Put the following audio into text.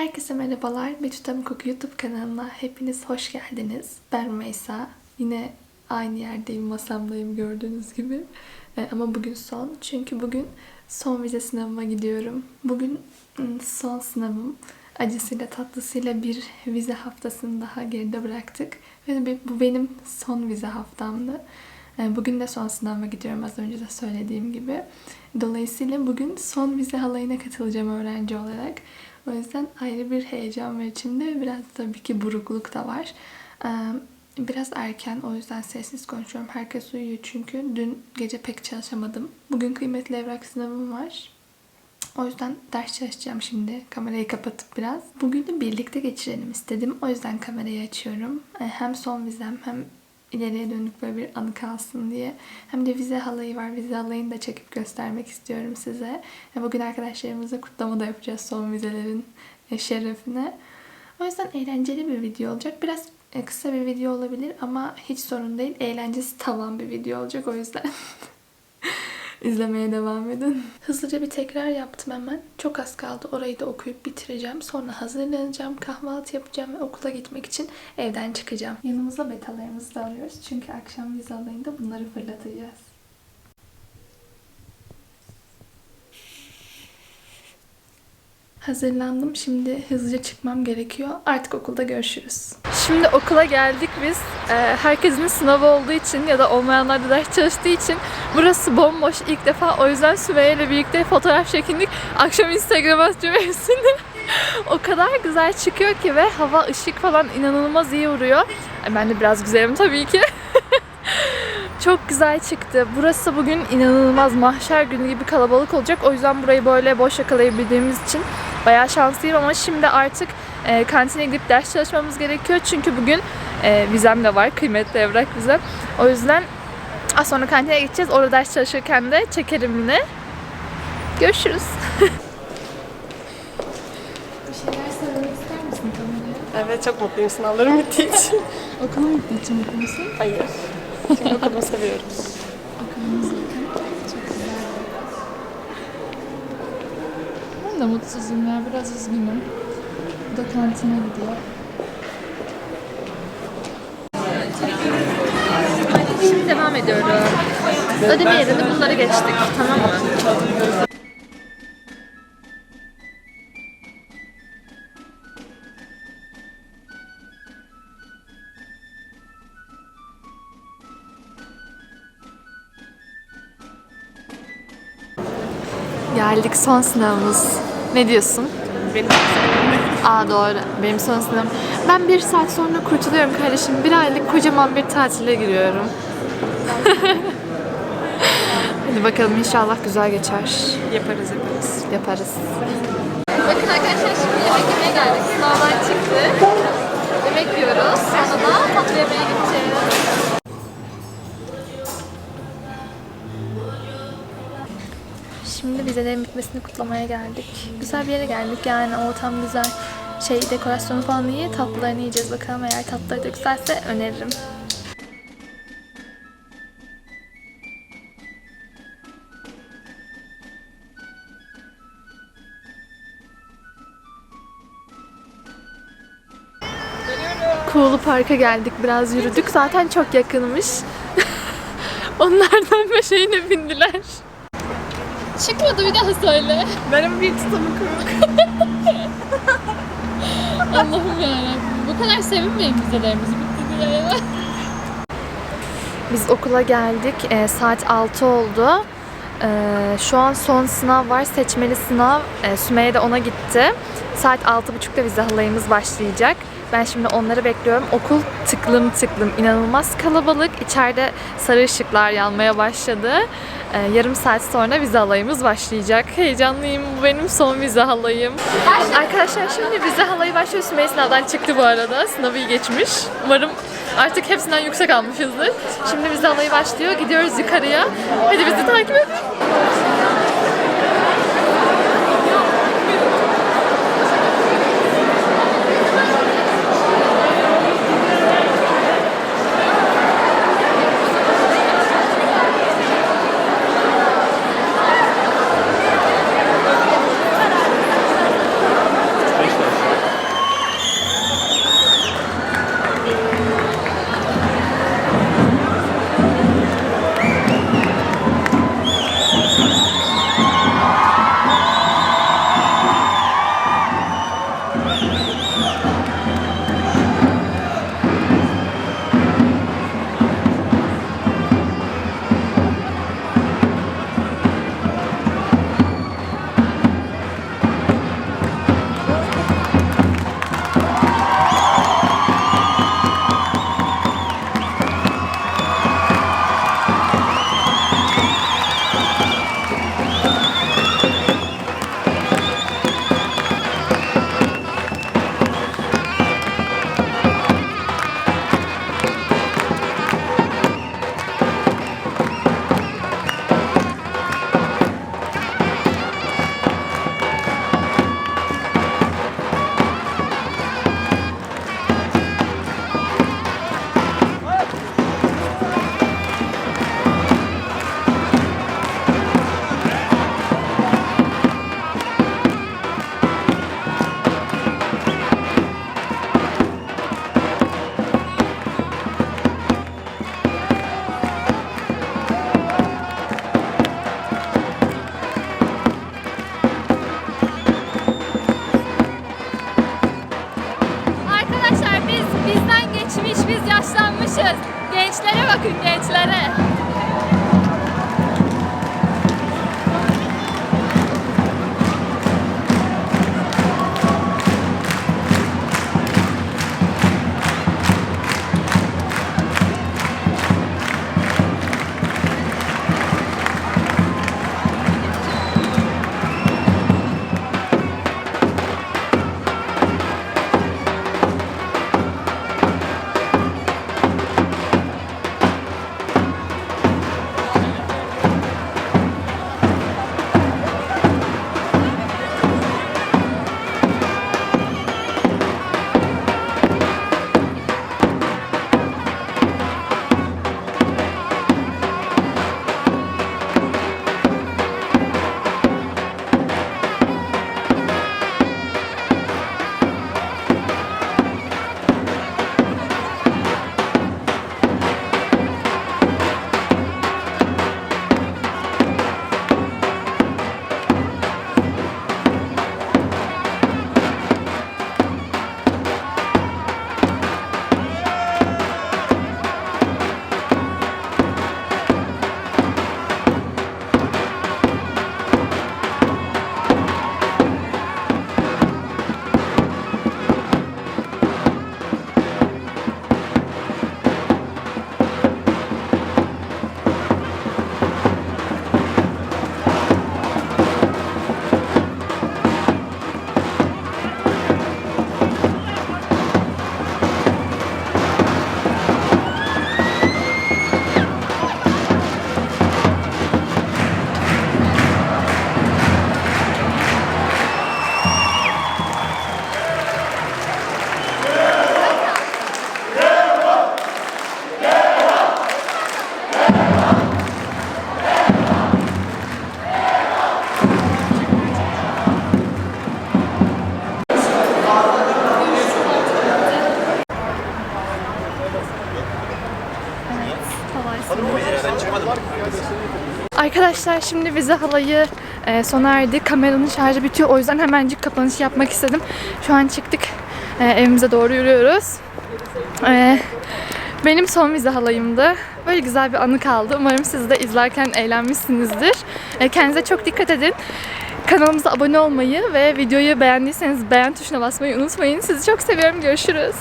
Herkese merhabalar. Betül Tamikok YouTube kanalına hepiniz hoş geldiniz. Ben Meysa. Yine aynı yerdeyim, masamdayım gördüğünüz gibi. Ee, ama bugün son. Çünkü bugün son vize sınavıma gidiyorum. Bugün ım, son sınavım. Acısıyla tatlısıyla bir vize haftasını daha geride bıraktık. Ve bu benim son vize haftamdı. Ee, Bugün de son sınavıma gidiyorum az önce de söylediğim gibi. Dolayısıyla bugün son vize halayına katılacağım öğrenci olarak. O yüzden ayrı bir heyecan var içimde ve biraz tabii ki burukluk da var. Biraz erken o yüzden sessiz konuşuyorum. Herkes uyuyor çünkü. Dün gece pek çalışamadım. Bugün kıymetli evrak sınavım var. O yüzden ders çalışacağım şimdi. Kamerayı kapatıp biraz. Bugün de birlikte geçirelim istedim. O yüzden kamerayı açıyorum. Hem son vizem hem ileriye dönük böyle bir anı kalsın diye. Hem de vize halayı var. Vize halayını da çekip göstermek istiyorum size. Ve Bugün arkadaşlarımızla kutlama da yapacağız son vizelerin e, şerefine. O yüzden eğlenceli bir video olacak. Biraz e, kısa bir video olabilir ama hiç sorun değil. Eğlencesi tavan bir video olacak o yüzden. İzlemeye devam edin. Hızlıca bir tekrar yaptım hemen. Çok az kaldı. Orayı da okuyup bitireceğim. Sonra hazırlanacağım. Kahvaltı yapacağım ve okula gitmek için evden çıkacağım. Yanımıza betalarımızı da alıyoruz. Çünkü akşam vize alayında bunları fırlatacağız. Hazırlandım. Şimdi hızlıca çıkmam gerekiyor. Artık okulda görüşürüz. Şimdi okula geldik biz. Ee, herkesin sınavı olduğu için ya da olmayanlar da ders çalıştığı için burası bomboş ilk defa. O yüzden Sümeyye ile birlikte fotoğraf çekindik. Akşam Instagram atacağım hepsini. o kadar güzel çıkıyor ki ve hava, ışık falan inanılmaz iyi vuruyor. Ben de biraz güzelim tabii ki. Çok güzel çıktı. Burası bugün inanılmaz mahşer günü gibi kalabalık olacak. O yüzden burayı böyle boş yakalayabildiğimiz için bayağı şanslıyım ama şimdi artık e, kantine gidip ders çalışmamız gerekiyor. Çünkü bugün e, vizem de var. Kıymetli evrak vizem. O yüzden az sonra kantine gideceğiz. Orada ders çalışırken de çekerim yine. Görüşürüz. Evet çok mutluyum sınavlarım bittiği için. Okula mı gittiğin için mutlu musun? Hayır. Çünkü okulumu seviyoruz. Okulumuz yakın. Çok güzel. Ben de mutsuzum ya. Biraz üzgünüm. Bu da kantine gidiyor. Şimdi devam ediyorum. Ödeme yerine bunları geçtik. Tamam mı? Geldik son sınavımız. Ne diyorsun? Benim Aa doğru. Benim son sınavım. Ben bir saat sonra kurtuluyorum kardeşim. Bir aylık kocaman bir tatile giriyorum. Hadi bakalım inşallah güzel geçer. yaparız yaparız. Yaparız. Bakın arkadaşlar şimdi yemek yemeye geldik. Sınavdan çıktı. Yemek yiyoruz. Sonra da tatlı yemeğe gideceğiz. Şimdi vizelerin bitmesini kutlamaya geldik. Güzel bir yere geldik yani ortam güzel. Şey dekorasyonu falan iyi. Tatlılarını yiyeceğiz bakalım. Eğer tatlıları da güzelse öneririm. Kuğulu Park'a geldik. Biraz yürüdük. Zaten çok yakınmış. Onlardan meşeğine bindiler. Çıkmadı bir daha söyle. Benim bir tutamı kırık. Allah'ım yarabbim. Bu kadar sevinmeyin vizelerimizi bitti diye. Biz okula geldik. Ee, saat 6 oldu. Ee, şu an son sınav var. Seçmeli sınav. Ee, Sümeyye de ona gitti. Saat 6.30'da vize halayımız başlayacak. Ben şimdi onları bekliyorum. Okul tıklım tıklım. inanılmaz kalabalık. İçeride sarı ışıklar yanmaya başladı. Ee, yarım saat sonra vize halayımız başlayacak. Heyecanlıyım. Bu benim son vize halayım. Arkadaşlar şimdi vize halayı başlıyor. Sümeyye sınavdan çıktı bu arada. Sınavı iyi geçmiş. Umarım artık hepsinden yüksek almışızdır. Şimdi vize halayı başlıyor. Gidiyoruz yukarıya. Hadi bizi takip edin. Arkadaşlar şimdi vize halayı e, sona erdi. Kameranın şarjı bitiyor. O yüzden hemencik kapanış yapmak istedim. Şu an çıktık. E, evimize doğru yürüyoruz. E, benim son vize halayımdı. Böyle güzel bir anı kaldı. Umarım siz de izlerken eğlenmişsinizdir. E, kendinize çok dikkat edin. Kanalımıza abone olmayı ve videoyu beğendiyseniz beğen tuşuna basmayı unutmayın. Sizi çok seviyorum. Görüşürüz.